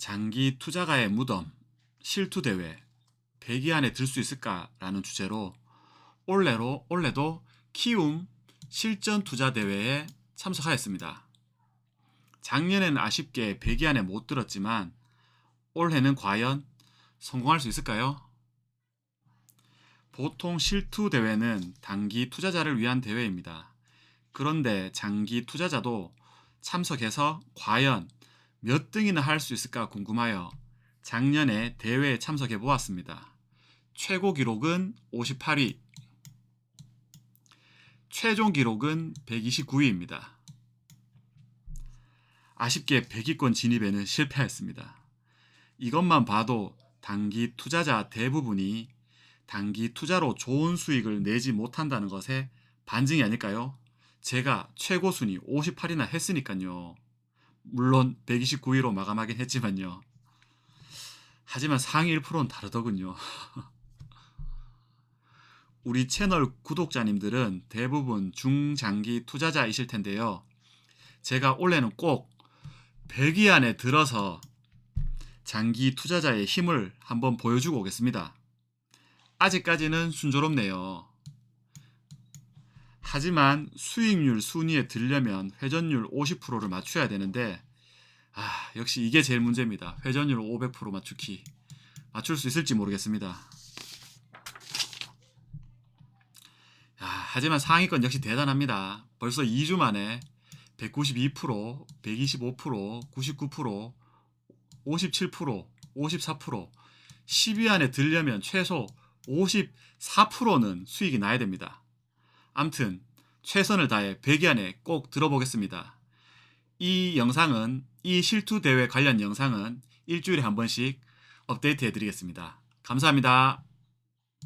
장기 투자가의 무덤 실투 대회 100위 안에 들 수 있을까라는 주제로 올해로 올해도 키움 실전 투자 대회에 참석하였습니다. 작년에는 아쉽게 100위 안에 못 들었지만 올해는 과연 성공할 수 있을까요? 보통 실투 대회는 단기 투자자를 위한 대회입니다. 그런데 장기 투자자도 참석해서 과연 몇 등이나 할 수 있을까 궁금하여 작년에 대회에 참석해 보았습니다. 최고 기록은 58위, 최종 기록은 129위입니다. 아쉽게 100위권 진입에는 실패했습니다. 이것만 봐도 단기 투자자 대부분이 단기 투자로 좋은 수익을 내지 못한다는 것에 반증이 아닐까요? 제가 최고 순위 58이나 했으니까요. 물론 129위로 마감하긴 했지만요. 하지만 상위 1%는 다르더군요. 우리 채널 구독자님들은 대부분 중장기 투자자이실 텐데요. 제가 올해는 꼭 100위 안에 들어서 장기 투자자의 힘을 한번 보여주고 오겠습니다. 아직까지는 순조롭네요. 하지만 수익률 순위에 들려면 회전율 50%를 맞춰야 되는데 아, 역시 이게 제일 문제입니다. 회전율 500% 맞추기. 맞출 수 있을지 모르겠습니다. 야, 하지만 상위권 역시 대단합니다. 벌써 2주 만에 192%, 125%, 99%, 57%, 54%, 10위 안에 들려면 최소 54%는 수익이 나야 됩니다. 암튼 최선을 다해 100위 안에 꼭 들어보겠습니다. 이 영상은 이 실투 대회 관련 영상은 일주일에 한 번씩 업데이트 해드리겠습니다. 감사합니다.